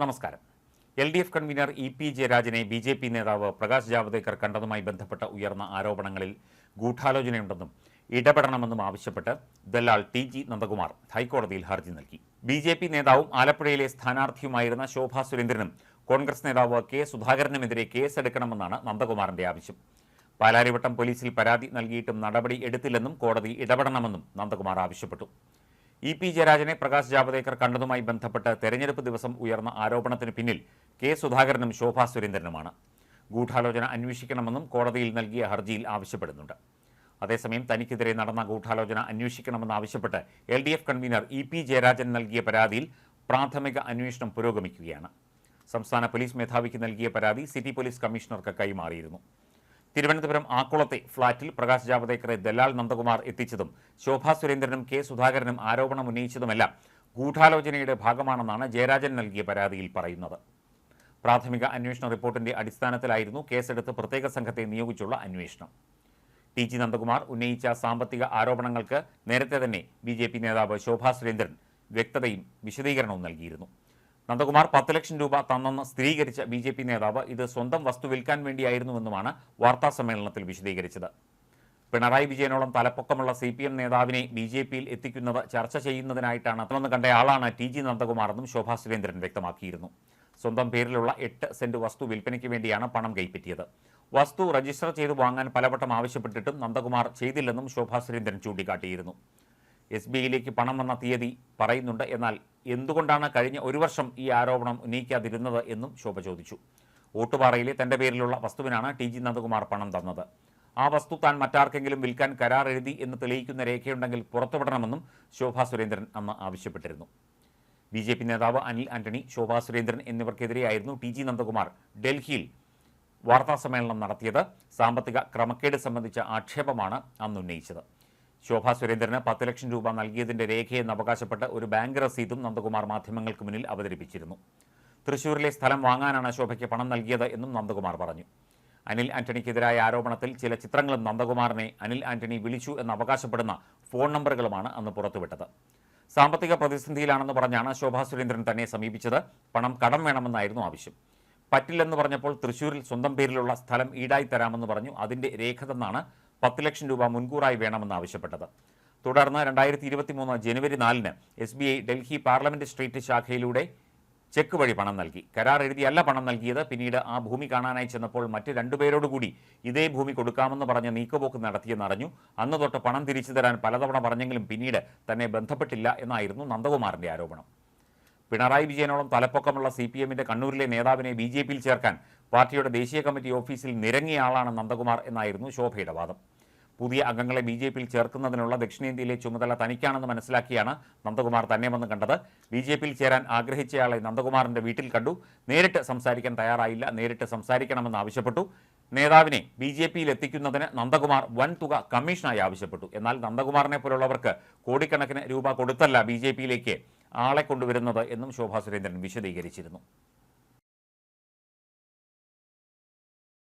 നമസ്കാരം. L D F convener E P ജയരാജനെ B J P നേതാവ് പ്രകാശ് ജാവ്ദേക്കർ കണ്ടതുമായി ബന്ധപ്പെട്ട ഉയർന്ന ആരോപണങ്ങളിൽ ഗൂഢാലോചനയുണ്ടെന്നും ഇടപെടണമെന്നും ആവശ്യപ്പെട്ട് ദല്ലാൾ ടി ജി നന്ദകുമാർ ഹൈക്കോടതിയിൽ ഹർജി നൽകി. ബി ജെ പി നേതാവും ആലപ്പുഴയിലെ സ്ഥാനാർത്ഥിയുമായിരുന്ന ശോഭാ സുരേന്ദ്രനും കോൺഗ്രസ് നേതാവ് കെ സുധാകരനുമെതിരെ കേസെടുക്കണമെന്നാണ് നന്ദകുമാറിന്റെ ആവശ്യം. പാലാരിവട്ടം പോലീസിൽ പരാതി നൽകിയിട്ടും നടപടി എടുത്തില്ലെന്നും കോടതി ഇടപെടണമെന്നും നന്ദകുമാർ ആവശ്യപ്പെട്ടു. ഇ പി ജയരാജനെ പ്രകാശ് ജാവദേക്കർ കണ്ടതുമായി ബന്ധപ്പെട്ട് തെരഞ്ഞെടുപ്പ് ദിവസം ഉയർന്ന ആരോപണത്തിന് പിന്നിൽ കെ സുധാകരനും ശോഭാ സുരേന്ദ്രനുമാണ്. ഗൂഢാലോചന അന്വേഷിക്കണമെന്നും കോടതിയിൽ നൽകിയ ഹർജിയിൽ ആവശ്യപ്പെടുന്നുണ്ട്. അതേസമയം തനിക്കെതിരെ നടന്ന ഗൂഢാലോചന അന്വേഷിക്കണമെന്നാവശ്യപ്പെട്ട് L D F convener E P Jayarajan നൽകിയ പരാതിയിൽ പ്രാഥമിക അന്വേഷണം പുരോഗമിക്കുകയാണ്. സംസ്ഥാന പോലീസ് മേധാവിക്ക് നൽകിയ പരാതി സിറ്റി പോലീസ് കമ്മീഷണർക്ക് കൈമാറിയിരുന്നു. തിരുവനന്തപുരം ആക്കുളത്തെ ഫ്ളാറ്റിൽ പ്രകാശ് ജാവദേക്കറെ ദലാൽ നന്ദകുമാർ എത്തിച്ചതും ശോഭാ സുരേന്ദ്രനും കെ സുധാകരനും ആരോപണം ഉന്നയിച്ചതുമെല്ലാം ഗൂഢാലോചനയുടെ ഭാഗമാണെന്നാണ് ജയരാജൻ നൽകിയ പരാതിയിൽ പറയുന്നത്. പ്രാഥമിക അന്വേഷണ റിപ്പോർട്ടിന്റെ അടിസ്ഥാനത്തിലായിരുന്നു കേസെടുത്ത് പ്രത്യേക സംഘത്തെ നിയോഗിച്ചുള്ള അന്വേഷണം. ടി ജി നന്ദകുമാർ ഉന്നയിച്ച സാമ്പത്തിക ആരോപണങ്ങൾക്ക് നേരത്തെ തന്നെ ബി നേതാവ് ശോഭാ സുരേന്ദ്രൻ വ്യക്തതയും വിശദീകരണവും നൽകിയിരുന്നു. നന്ദകുമാർ പത്ത് ലക്ഷം രൂപ തന്നെന്ന് സ്ഥിരീകരിച്ച ബി ജെ പി നേതാവ് ഇത് സ്വന്തം വസ്തു വിൽക്കാൻ വേണ്ടിയായിരുന്നുവെന്നുമാണ് വാർത്താ സമ്മേളനത്തിൽ വിശദീകരിച്ചത്. പിണറായി വിജയനോളം തലപ്പൊക്കമുള്ള സി പി എം നേതാവിനെ ബി ജെ പിയിൽ എത്തിക്കുന്നത് ചർച്ച ചെയ്യുന്നതിനായിട്ടാണ്. അത്രമെന്ന് കണ്ടയാളാണ് ടി ജി നന്ദകുമാറെന്നും ശോഭാ സുരേന്ദ്രൻ വ്യക്തമാക്കിയിരുന്നു. സ്വന്തം പേരിലുള്ള എട്ട് സെന്റ് വസ്തു വിൽപ്പനയ്ക്ക് വേണ്ടിയാണ് പണം കൈപ്പറ്റിയത്. വസ്തു രജിസ്റ്റർ ചെയ്ത് വാങ്ങാൻ പലവട്ടം ആവശ്യപ്പെട്ടിട്ടും നന്ദകുമാർ ചെയ്തില്ലെന്നും ശോഭാ സുരേന്ദ്രൻ ചൂണ്ടിക്കാട്ടിയിരുന്നു. എസ് ബി ഐയിലേക്ക് പണം വന്ന തീയതി പറയുന്നുണ്ട്. എന്നാൽ എന്തുകൊണ്ടാണ് കഴിഞ്ഞ ഒരു വർഷം ഈ ആരോപണം ഉന്നയിക്കാതിരുന്നത് എന്നും ശോഭ ചോദിച്ചു. ഓട്ടുപാറയിലെ തന്റെ പേരിലുള്ള വസ്തുവിനാണ് ടി ജി നന്ദകുമാർ പണം തന്നത്. ആ വസ്തു താൻ മറ്റാർക്കെങ്കിലും വിൽക്കാൻ കരാർ എഴുതി എന്ന് തെളിയിക്കുന്ന രേഖയുണ്ടെങ്കിൽ പുറത്തുവിടണമെന്നും ശോഭാ സുരേന്ദ്രൻ അന്ന് ആവശ്യപ്പെട്ടിരുന്നു. ബി ജെ പി നേതാവ് അനിൽ ആന്റണി ശോഭാ സുരേന്ദ്രൻ എന്നിവർക്കെതിരെയായിരുന്നു ടി ജി നന്ദകുമാർ ഡൽഹിയിൽ വാർത്താസമ്മേളനം നടത്തിയത്. സാമ്പത്തിക ക്രമക്കേട് സംബന്ധിച്ച ആക്ഷേപമാണ് അന്ന് ഉന്നയിച്ചത് ശോഭാ സുരേന്ദ്രന് പത്ത് ലക്ഷം രൂപ നൽകിയതിന്റെ രേഖയെന്ന് അവകാശപ്പെട്ട് ഒരു ബാങ്ക് രസീതും നന്ദകുമാർ മാധ്യമങ്ങൾക്ക് മുന്നിൽ അവതരിപ്പിച്ചിരുന്നു. തൃശൂരിലെ സ്ഥലം വാങ്ങാനാണ് ശോഭയ്ക്ക് പണം നൽകിയത് എന്നും നന്ദകുമാർ പറഞ്ഞു. അനിൽ ആന്റണിക്കെതിരായ ആരോപണത്തിൽ ചില ചിത്രങ്ങളും നന്ദകുമാറിനെ അനിൽ ആന്റണി വിളിച്ചു എന്ന് അവകാശപ്പെടുന്ന ഫോൺ നമ്പറുകളുമാണ് അന്ന് പുറത്തുവിട്ടത്. സാമ്പത്തിക പ്രതിസന്ധിയിലാണെന്ന് പറഞ്ഞാണ് ശോഭാ സുരേന്ദ്രൻ തന്നെ സമീപിച്ചത്. പണം കടം വേണമെന്നായിരുന്നു ആവശ്യം. പറ്റില്ലെന്ന് പറഞ്ഞപ്പോൾ തൃശൂരിൽ സ്വന്തം പേരിലുള്ള സ്ഥലം ഈടായി തരാമെന്ന് പറഞ്ഞു. അതിന്റെ രേഖ തന്നാണ് പത്ത് ലക്ഷം രൂപ മുൻകൂറായി വേണമെന്ന് ആവശ്യപ്പെട്ടത്. തുടർന്ന് രണ്ടായിരത്തി ഇരുപത്തി മൂന്ന് ജനുവരി നാലിന് S B I Delhi parliament street ശാഖയിലൂടെ check വഴി പണം നൽകി. കരാർ എഴുതിയല്ല പണം നൽകിയത്. പിന്നീട് ആ ഭൂമി കാണാനായി ചെന്നപ്പോൾ മറ്റ് രണ്ടുപേരോടുകൂടി ഇതേ ഭൂമി കൊടുക്കാമെന്ന് പറഞ്ഞ് നീക്കുപോക്ക് നടത്തിയെന്നറിഞ്ഞു അന്ന് തൊട്ട് പണം തിരിച്ചു തരാൻ പലതവണ പറഞ്ഞെങ്കിലും പിന്നീട് തന്നെ ബന്ധപ്പെട്ടില്ല എന്നായിരുന്നു നന്ദകുമാറിന്റെ ആരോപണം. പിണറായി വിജയനോളം തലപ്പൊക്കമുള്ള സി പി എമ്മിന്റെ കണ്ണൂരിലെ നേതാവിനെ ബി ജെ പിയിൽ ചേർക്കാൻ പാർട്ടിയുടെ ദേശീയ കമ്മിറ്റി ഓഫീസിൽ നിരങ്ങിയ ആളാണ് നന്ദകുമാർ എന്നായിരുന്നു ശോഭയുടെ വാദം. പുതിയ അംഗങ്ങളെ ബി ജെ പിയിൽ ചേർക്കുന്നതിനുള്ള ദക്ഷിണേന്ത്യയിലെ ചുമതല തനിക്കാണെന്ന് മനസ്സിലാക്കിയാണ് നന്ദകുമാർ തന്നെ വന്ന് കണ്ടത്. ബി ജെ പിയിൽ ചേരാൻ ആഗ്രഹിച്ചയാളെ നന്ദകുമാറിന്റെ വീട്ടിൽ കണ്ടു. നേരിട്ട് സംസാരിക്കാൻ തയ്യാറായില്ല. നേരിട്ട് സംസാരിക്കണമെന്ന് ആവശ്യപ്പെട്ടു. നേതാവിനെ ബി ജെ പിയിൽ എത്തിക്കുന്നതിന് നന്ദകുമാർ വൻ തുക കമ്മീഷനായി ആവശ്യപ്പെട്ടു. എന്നാൽ നന്ദകുമാറിനെ പോലുള്ളവർക്ക് കോടിക്കണക്കിന് രൂപ കൊടുത്തല്ല ബി ജെ പിയിലേക്ക് ആളെ കൊണ്ടുവരുന്നത് എന്നും ശോഭാ സുരേന്ദ്രൻ വിശദീകരിച്ചിരുന്നു.